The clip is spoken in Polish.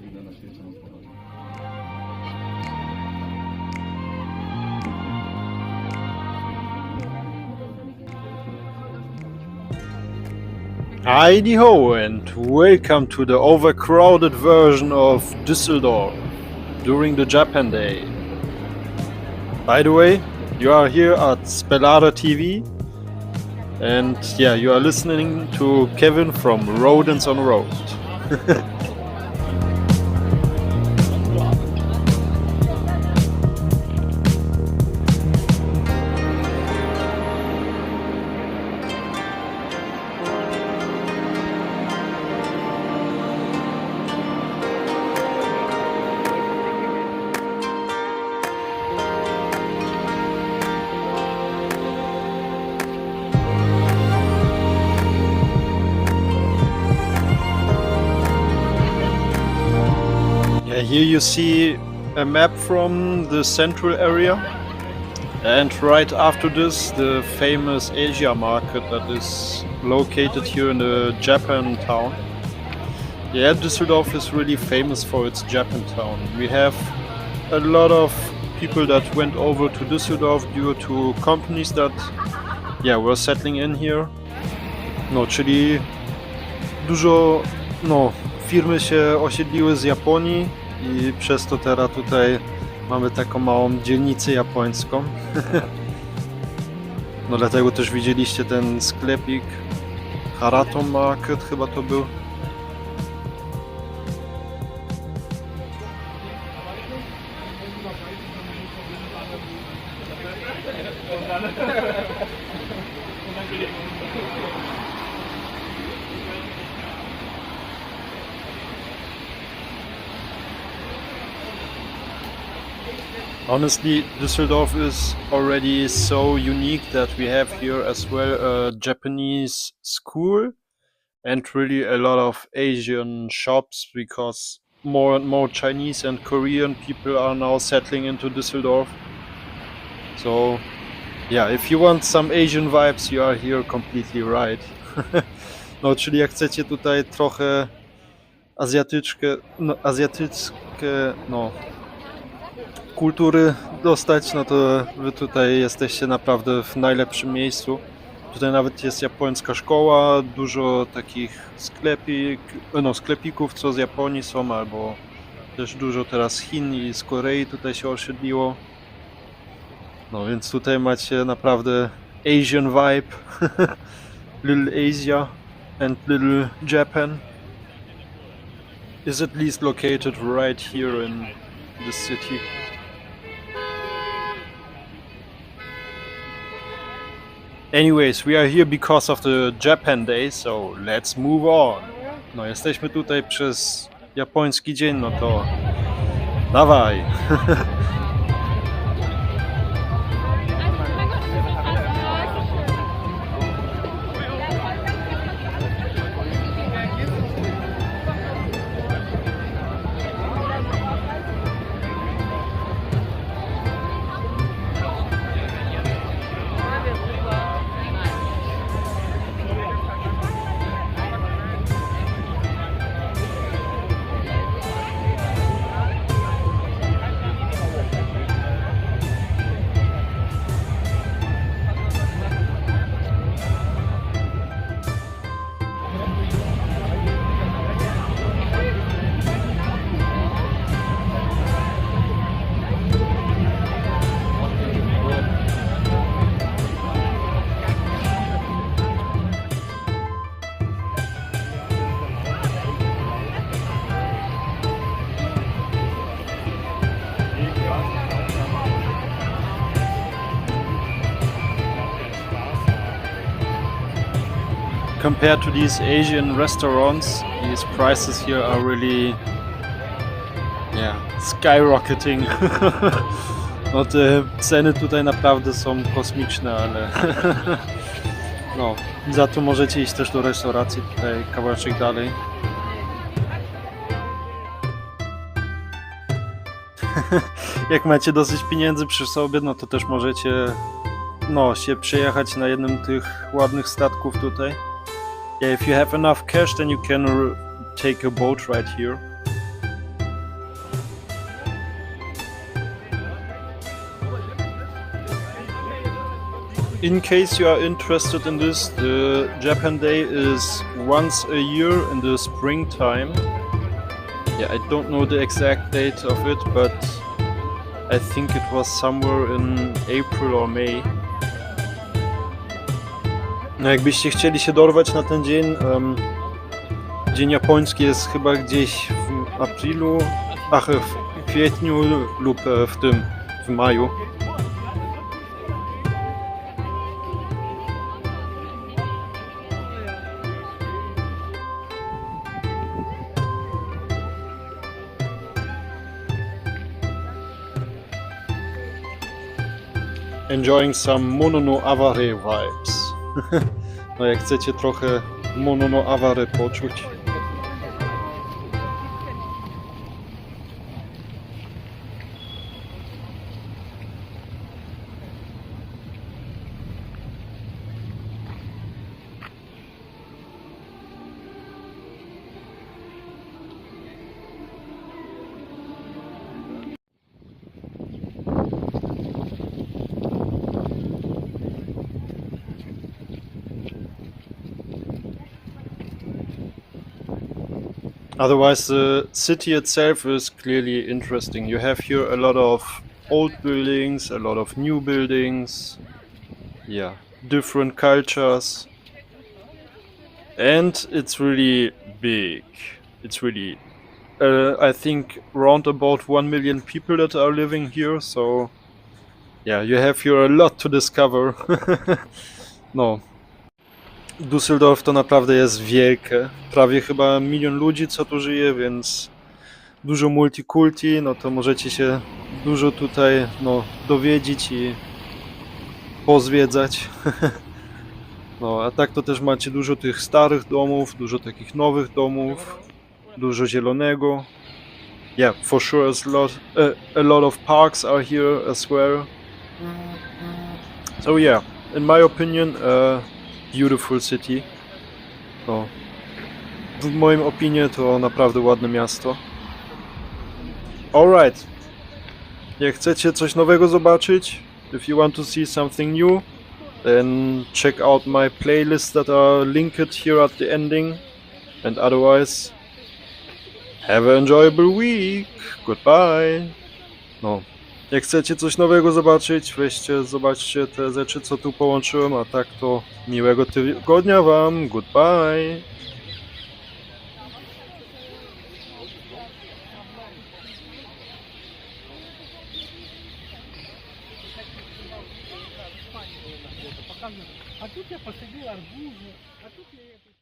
Mu pokażę. Heidi ho and welcome to the overcrowded version of Düsseldorf during the Japan Day. By the way, you are here at Spelada TV and yeah, you are listening to Kevin from Rodents on Road. here you see a map from the central area. And right after this, the famous Asia market that is located here in the Japan town. Yeah, Düsseldorf is really famous for its Japan town. We have a lot of people that went over to Düsseldorf due to companies that yeah, were settling in here. No, czyli dużo no, firmy się osiedliły z Japonii i przez to teraz tutaj mamy taką małą dzielnicę japońską. no dlatego też widzieliście ten sklepik Harato Market chyba to był. Honestly, Düsseldorf is already so unique that we have here as well a Japanese school and really a lot of Asian shops because more and more Chinese and Korean people are now settling into Düsseldorf. So, yeah, if you want some Asian vibes, you are here completely right. no, czyli jak chcecie tutaj trochę azjatyczkę, no, no, kultury dostać, no to wy tutaj jesteście naprawdę w najlepszym miejscu. Tutaj nawet jest japońska szkoła, dużo takich sklepik, no, sklepików, co z Japonii są, albo też dużo teraz z Chin i z Korei tutaj się osiedliło. No więc tutaj macie naprawdę Asian vibe, Little Asia and Little Japan is at least located right here in this city. Anyways, we are here because of the Japan Day, so let's move on. No, jesteśmy tutaj przez japoński dzień, no to dawaj. Compared to these Asian restaurants, these prices here are really yeah, skyrocketing. No te ceny tutaj naprawdę są kosmiczne, ale no, za to możecie iść też do restauracji tutaj kawałeczek dalej. Jak macie dosyć pieniędzy przy sobie, no to też możecie no, się przejechać na jednym tych ładnych statków tutaj. Yeah, if you have enough cash, then you can uh, take a boat right here. In case you are interested in this, the Japan Day is once a year in the springtime. Yeah, I don't know the exact date of it, but I think it was somewhere in April or May. No jakbyście chcieli się dorwać na ten dzień, em, dzień japoński jest chyba gdzieś w aprilu, ach, w kwietniu lub e, w tym, w maju. Enjoying some Monono Aware vibes. No jak chcecie trochę Monono Aware poczuć. Otherwise, the city itself is clearly interesting. You have here a lot of old buildings, a lot of new buildings. Yeah, different cultures. And it's really big. It's really, uh, I think, round about 1 million people that are living here. So, yeah, you have here a lot to discover. no, Düsseldorf to naprawdę jest wielkie. Prawie chyba milion ludzi, co tu żyje, więc dużo multikulti, no to możecie się dużo tutaj no, dowiedzieć i pozwiedzać. No, a tak to też macie dużo tych starych domów, dużo takich nowych domów, dużo zielonego. Yeah, for sure a lot, a, a lot of parks are here as well. So yeah, in my opinion, uh, beautiful city. No. W moim opinie to naprawdę ładne miasto. Alright. Jak chcecie coś nowego zobaczyć, if you want to see something new, then check out my playlists that are linked here at the ending. And otherwise, have an enjoyable week. Goodbye. No. Jak chcecie coś nowego zobaczyć, weźcie, zobaczcie te rzeczy, co tu połączyłem, a tak to miłego tygodnia wam. Goodbye. А тут я посадил арбузы, а тут я... это-